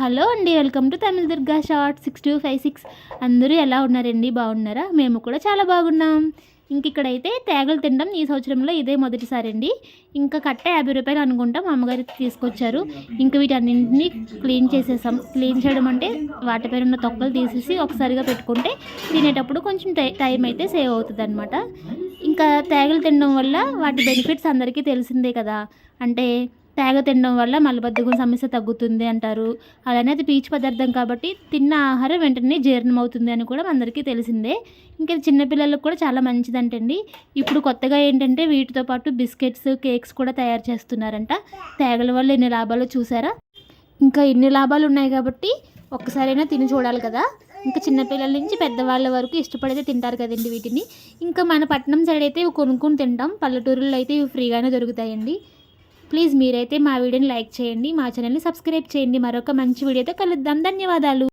Hello అండి welcome to Tamil Durga short six two five six. అందరూ ఎలా ఉన్నారండి? బాగున్నారా? మేము కూడా చాలా బాగున్నాం. ఇంక ఇక్కడైతే తేగలు తినడం ఈ సంవత్సరంలో ఇదే మొదటిసారి అండి ఇంకా కట్ట యాభై రూపాయలు అనుకుంటా మా అమ్మగారు తీసుకొచ్చారు. ఇంకా వీటన్నింటినీ క్లీన్ చేసేసాం. క్లీన్ చేయడం అంటే వాటిపైన ఉన్న తొక్కలు తీసేసి ఒకసారిగా పెట్టుకుంటే తినేటప్పుడు కొంచెం టై- టైం అయితే సేవ్ అవుతుంది అనమాట ఇంకా తేగలు తినడం వల్ల వాటి బెనిఫిట్స్ అందరికీ తెలిసిందే కదా. అంటే తేగ తినడం వల్ల మలబద్ధకం సమస్య తగ్గుతుంది అంటారు. అలానే అది పీచు పదార్థం కాబట్టి తిన్న ఆహారం వెంటనే జీర్ణం అవుతుంది అని కూడా అందరికీ తెలిసిందే. ఇంకా చిన్నపిల్లలకు కూడా చాలా మంచిదంటండి. ఇప్పుడు కొత్తగా ఏంటంటే వీటితో పాటు బిస్కెట్స్ కేక్స్ కూడా తయారు చేస్తున్నారంట. తేగల వల్ల ఎన్ని లాభాలు చూసారా? ఇంకా ఎన్ని లాభాలు ఉన్నాయి కాబట్టి ఒక్కసారైనా తిని చూడాలి కదా. ఇంకా చిన్నపిల్లల నుంచి పెద్దవాళ్ళ వరకు ఇష్టపడితే తింటారు కదండి వీటిని. ఇంకా మన పట్నం సైడ్ అయితే ఇవి కొనుక్కొని తింటాం. పల్లెటూరులో అయితే ఇవి ఫ్రీగానే దొరుకుతాయండి. ప్లీజ్ మీరైతే మా వీడియోని లైక్ చేయండి మా ఛానల్ని సబ్స్క్రైబ్ చేయండి. మరొక మంచి వీడియోతో కలుద్దాం. ధన్యవాదాలు.